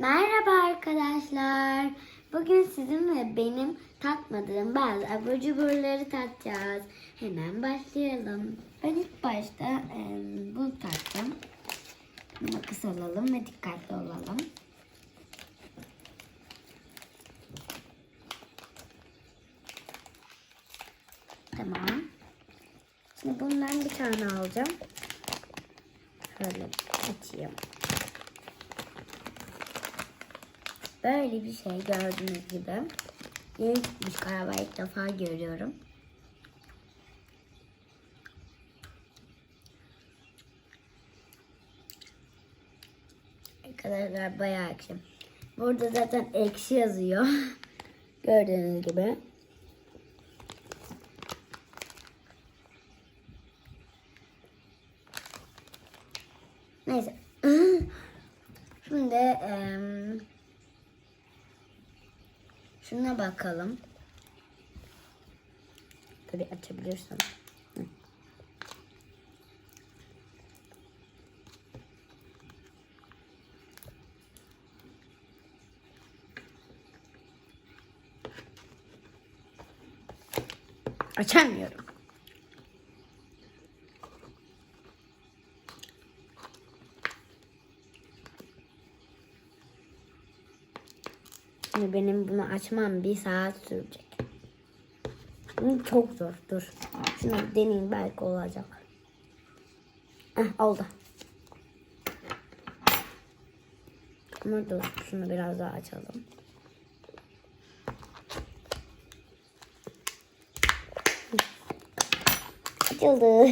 Merhaba arkadaşlar. Bugün sizin ve benim takmadığım bazı abur cuburları takacağız. Hemen başlayalım. Ben ilk başta e, bunu taktım. Makas alalım ve dikkatli olalım. Tamam. Şimdi bundan bir tane alacağım. Şöyle açayım. Böyle bir şey gördüğünüz gibi. Yeni çıkmış galiba ilk defa görüyorum. Arkadaşlar bayağı ekşi. Burada zaten ekşi yazıyor. Gördüğünüz gibi. Neyse. Şimdi em, şuna bakalım. Tabii açabilirsem. Açamıyorum. Şimdi benim bunu açmam bir saat sürecek. Çok zor. Dur. Şunu deneyeyim belki olacak. Heh, oldu. Ama dur. Şunu biraz daha açalım. Açıldı.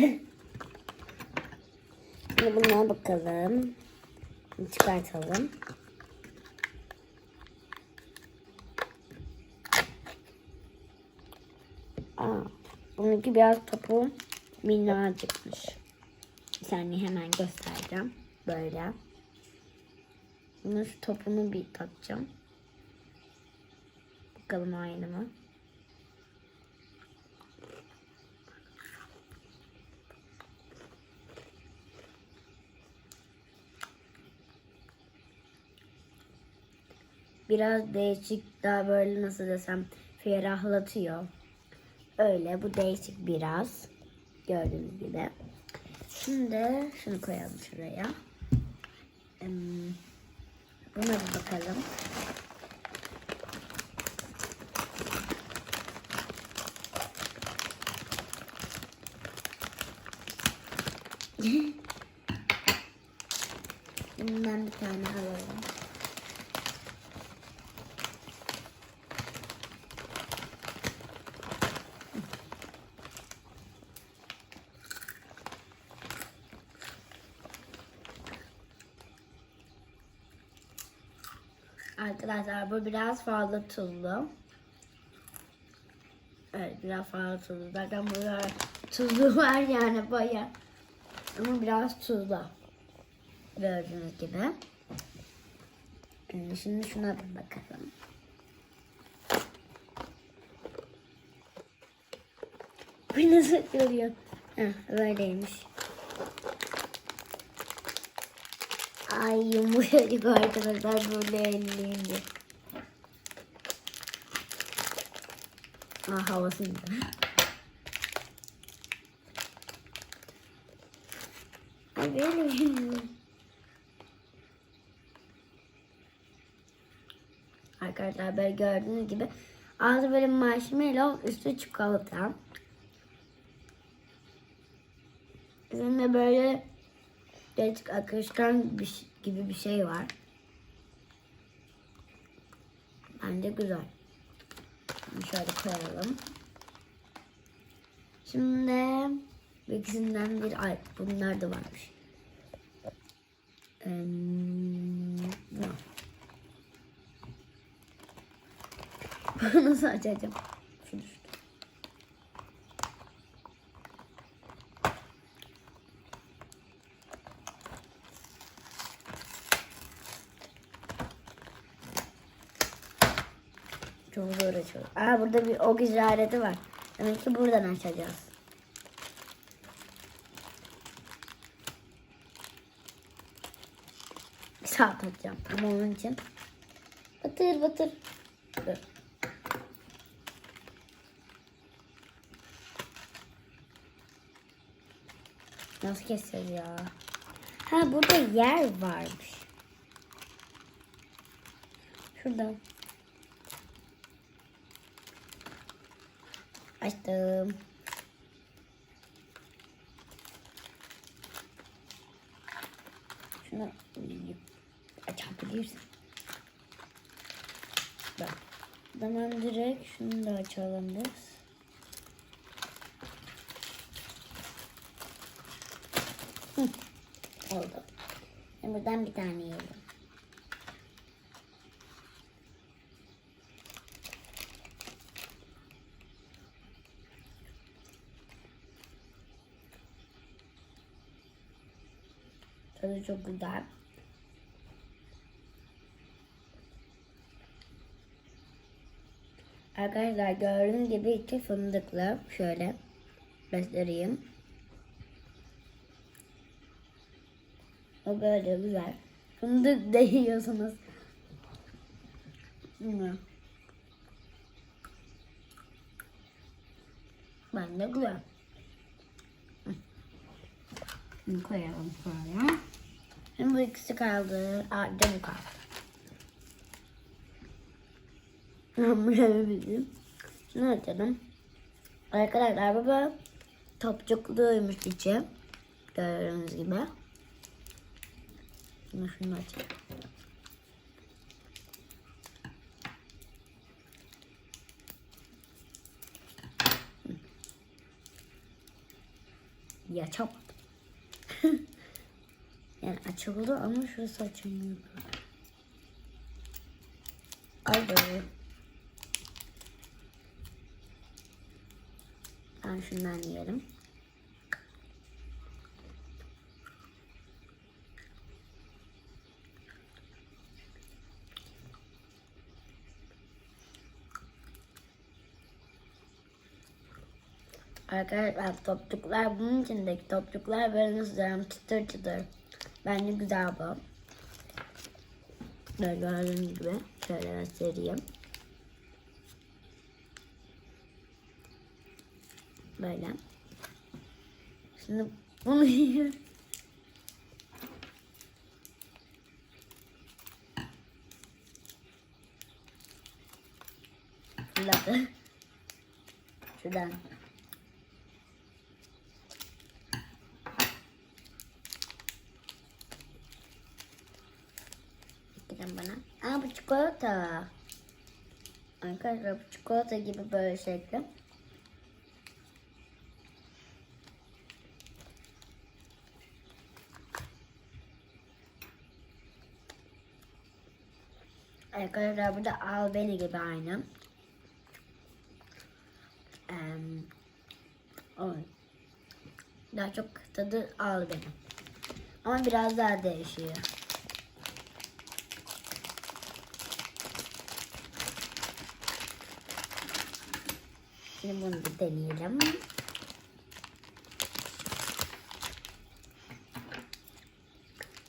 Şimdi buna bakalım. Çıkartalım. Aa, bununki biraz topu minnacıkmış. Bir saniye hemen göstereceğim. Böyle. Bunun şu topunu bir takacağım. Bakalım aynı mı? Biraz değişik daha böyle nasıl desem ferahlatıyor. Öyle bu değişik biraz. Gördüğünüz gibi. Şimdi şunu koyalım şuraya. Buna bir bakalım. Bundan bir tane alalım. Arkadaşlar bu biraz fazla tuzlu. Evet biraz fazla tuzlu. Zaten burada tuzlu var yani baya. Ama biraz tuzlu. Gördüğünüz gibi. Ee, Şimdi şuna bir bakalım. Bu nasıl görüyor? Heh, böyleymiş. Ay yumuşacık arkadaşlar böyle elleyince. Ah havasıydı. Ay böyle Arkadaşlar böyle gördüğünüz gibi ağzı böyle marshmallow üstü çikolata. Üzerinde böyle birazcık akışkan bir, gibi bir şey var. Bence güzel. Şöyle koyalım. Şimdi ikisinden bir ay bunlar da varmış. Ee, bu. Bunu nasıl açacağım? Şu düştü. Çok zor açıyor. Aa burada bir ok işareti var. Demek ki buradan açacağız. saat atacağım. Ama onun için batır batır. Dur. Nasıl keseceğiz ya? Ha burada yer varmış. Şurada. Açtım. Şunu açabilirsin. Bak. Zaman direkt şunu da açalım biz. Hı. Oldu. Buradan bir tane yiyelim. Tadı çok. Arkadaşlar gördüğünüz gibi içi fındıklı. Şöyle göstereyim. O böyle güzel. Fındık da yiyorsunuz. Ben de güzel. Koyalım şöyle. Şimdi bu ikisi kaldı. De bu kaldı. Hamurabilirim. Şunu açalım. Arkadaşlar bu böyle topçukluymuş içi. Gördüğünüz gibi. Şimdi şunu açalım. Ya çok. yani açıldı ama şurası açılmıyor. Ay böyle. Ben şundan yiyelim. Arkadaşlar topçuklar bunun içindeki topçuklar böyle nasıl çıtır çıtır. Bence güzel bu. Böyle gördüğünüz gibi şöyle göstereyim. Böyle. Şimdi bunu. Şuradan. Giden bana. Aa bu çikolata. Arkadaşlar bu çikolata gibi böyle şekli. Arkadaşlar burada al beni gibi aynı. O. Daha çok tadı al beni. Ama biraz daha değişiyor. Şimdi bunu bir deneyelim.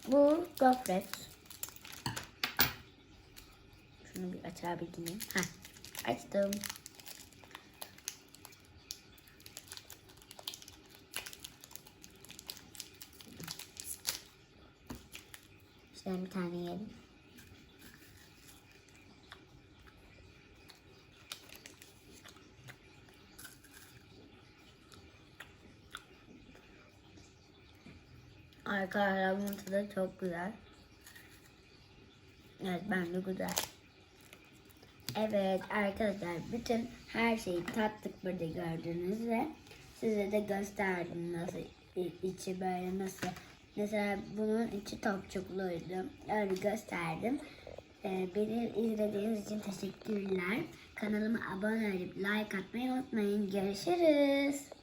Bu gofret. Şunu bir açabileyim. Ha, açtım. Şöyle bir tane yiyelim. Arkadaşlar bunun tadı çok güzel. Evet bence güzel. Evet arkadaşlar bütün her şeyi tattık burada gördüğünüz ve size de gösterdim nasıl içi böyle nasıl. Mesela bunun içi topçukluydu. Öyle gösterdim. Ee, beni izlediğiniz için teşekkürler. Kanalıma abone olup like atmayı unutmayın. Görüşürüz.